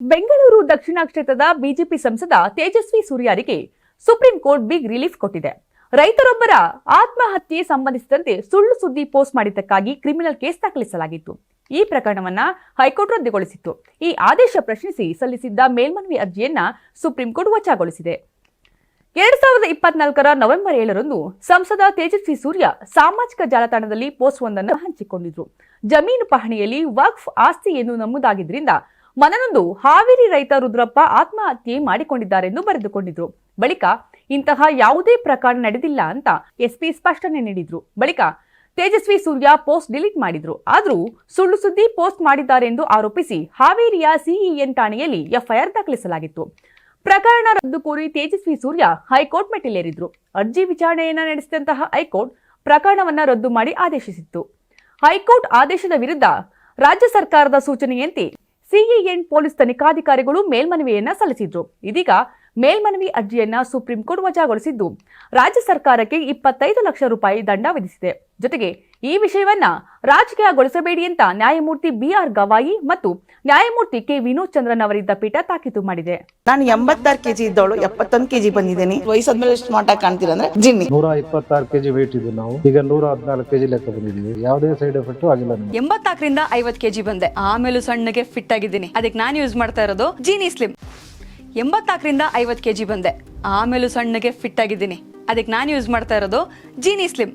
ಬೆಂಗಳೂರು ದಕ್ಷಿಣ ಕ್ಷೇತ್ರದ ಬಿಜೆಪಿ ಸಂಸದ ತೇಜಸ್ವಿ ಸೂರ್ಯರಿಗೆ ಸುಪ್ರೀಂ ಕೋರ್ಟ್ ಬಿಗ್ ರಿಲೀಫ್ ಕೊಟ್ಟಿದೆ. ರೈತರೊಬ್ಬರ ಆತ್ಮಹತ್ಯೆ ಸಂಬಂಧಿಸಿದಂತೆ ಸುಳ್ಳು ಸುದ್ದಿ ಪೋಸ್ಟ್ ಮಾಡಿದ್ದಕ್ಕಾಗಿ ಕ್ರಿಮಿನಲ್ ಕೇಸ್ ದಾಖಲಿಸಲಾಗಿತ್ತು. ಈ ಪ್ರಕರಣವನ್ನ ಹೈಕೋರ್ಟ್ ರದ್ದುಗೊಳಿಸಿತ್ತು. ಈ ಆದೇಶ ಪ್ರಶ್ನಿಸಿ ಸಲ್ಲಿಸಿದ್ದ ಮೇಲ್ಮನವಿ ಅರ್ಜಿಯನ್ನ ಸುಪ್ರೀಂ ಕೋರ್ಟ್ ವಜಾಗೊಳಿಸಿದೆ. ಎರಡ್ ಸಾವಿರದ ಇಪ್ಪತ್ನಾಲ್ಕರ ನವೆಂಬರ್ ಏಳರಂದು ಸಂಸದ ತೇಜಸ್ವಿ ಸೂರ್ಯ ಸಾಮಾಜಿಕ ಜಾಲತಾಣದಲ್ಲಿ ಪೋಸ್ಟ್ ಒಂದನ್ನು ಹಂಚಿಕೊಂಡಿದ್ರು. ಜಮೀನು ಪಹಣಿಯಲ್ಲಿ ವಕ್ಫ್ ಆಸ್ತಿ ಎಂದು ನಮೂದಾಗಿದ್ರಿಂದ ಮನನೊಂದು ಹಾವೇರಿ ರೈತ ರುದ್ರಪ್ಪ ಆತ್ಮಹತ್ಯೆ ಮಾಡಿಕೊಂಡಿದ್ದಾರೆಂದು ಬರೆದುಕೊಂಡಿದ್ರು. ಬಳಿಕ ಇಂತಹ ಯಾವುದೇ ಪ್ರಕರಣ ನಡೆದಿಲ್ಲ ಅಂತ ಎಸ್ಪಿ ಸ್ಪಷ್ಟನೆ ನೀಡಿದ್ರು. ಬಳಿಕ ತೇಜಸ್ವಿ ಸೂರ್ಯ ಪೋಸ್ಟ್ ಡಿಲೀಟ್ ಮಾಡಿದ್ರು. ಆದರೂ ಸುಳ್ಳು ಸುದ್ದಿ ಪೋಸ್ಟ್ ಮಾಡಿದ್ದಾರೆಂದು ಆರೋಪಿಸಿ ಹಾವೇರಿಯ ಸಿಇಎನ್ ಠಾಣೆಯಲ್ಲಿ ಎಫ್ಐಆರ್ ದಾಖಲಿಸಲಾಗಿತ್ತು. ಪ್ರಕರಣ ರದ್ದು ಕೋರಿ ತೇಜಸ್ವಿ ಸೂರ್ಯ ಹೈಕೋರ್ಟ್ ಮೆಟ್ಟಿಲೇರಿದ್ರು. ಅರ್ಜಿ ವಿಚಾರಣೆಯನ್ನ ನಡೆಸಿದಂತಹ ಹೈಕೋರ್ಟ್ ಪ್ರಕರಣವನ್ನ ರದ್ದು ಮಾಡಿ ಆದೇಶಿಸಿತ್ತು. ಹೈಕೋರ್ಟ್ ಆದೇಶದ ವಿರುದ್ಧ ರಾಜ್ಯ ಸರ್ಕಾರದ ಸೂಚನೆಯಂತೆ ಸಿಇಎನ್ ಪೊಲೀಸ್ ತನಿಖಾಧಿಕಾರಿಗಳು ಮೇಲ್ಮನವಿಯನ್ನ ಸಲ್ಲಿಸಿದ್ರು. ಇದೀಗ ಮೇಲ್ಮನವಿ ಅರ್ಜಿಯನ್ನ ಸುಪ್ರೀಂ ಕೋರ್ಟ್ ವಜಾಗೊಳಿಸಿದ್ದು. ರಾಜ್ಯ ಸರ್ಕಾರಕ್ಕೆ ಇಪ್ಪತ್ತೈದು ಲಕ್ಷ ರೂಪಾಯಿ ದಂಡ ವಿಧಿಸಿದೆ. ಜೊತೆಗೆ ಈ ವಿಷಯವನ್ನ ರಾಜಕೀಯಗೊಳಿಸಬೇಡಿ ಅಂತ ನ್ಯಾಯಮೂರ್ತಿ ಬಿ ಆರ್ ಗವಾಯಿ ಮತ್ತು ನ್ಯಾಯಮೂರ್ತಿ ಕೆ ವಿನೋದ್ ಚಂದ್ರನ್ ಅವರಿದ್ದ ಪೀಠ ತಾಕೀತು ಮಾಡಿದೆ. ನಾನು ಎಂಬತ್ತಾರು ಕೆಜಿ ಇದ್ದವಳು ಎಪ್ಪತ್ತೊಂದು ಕೆಜಿ ಬಂದಿದ್ದೀನಿ. ವಯಸ್ಸಾದ್ಮೇಲೆ ಸ್ಮಾರ್ಟ್ ಆಗಿ ಕಾಣ್ತೀರಾ ಅಂದ್ರೆ ಜಿನ್ನಿ ನೂರ ಇಪ್ಪತ್ತಾರು ಕೆಜಿ ವೇಟ್ ಇದ್ದು ನಾವು. ಈಗ ನೂರ ಹದಿನಾಲ್ಕು ಕೆಜಿ ಲೆಕ್ಕ ಬಂದಿದ್ದೀವಿ. ಯಾವುದೇ ಸೈಡ್ ಎಫೆಕ್ಟ್ ಆಗಿಲ್ಲ ಎಂಬತ್ತಾಕರಿಂದ ಐವತ್ತು ಐವತ್ ಕೆಜಿ ಬಂದೆ. ಆಮೇಲೂ ಸಣ್ಣಗೆ ಫಿಟ್ ಆಗಿದ್ದೀನಿ. ಅದಕ್ಕೆ ನಾನು ಯೂಸ್ ಮಾಡ್ತಾ ಇರೋದು ಜೀನಿ ಸ್ಲಿಮ್ ಎಂಬತ್ತಾಕರಿಂದ ಐವತ್ತು ಕೆಜಿ ಬಂದೆ. ಆಮೇಲೂ ಸಣ್ಣಗೆ ಫಿಟ್ ಆಗಿದ್ದೀನಿ. ಅದಕ್ಕೆ ನಾನು ಯೂಸ್ ಮಾಡ್ತಾ ಇರೋದು ಜೀನಿ ಸ್ಲಿಮ್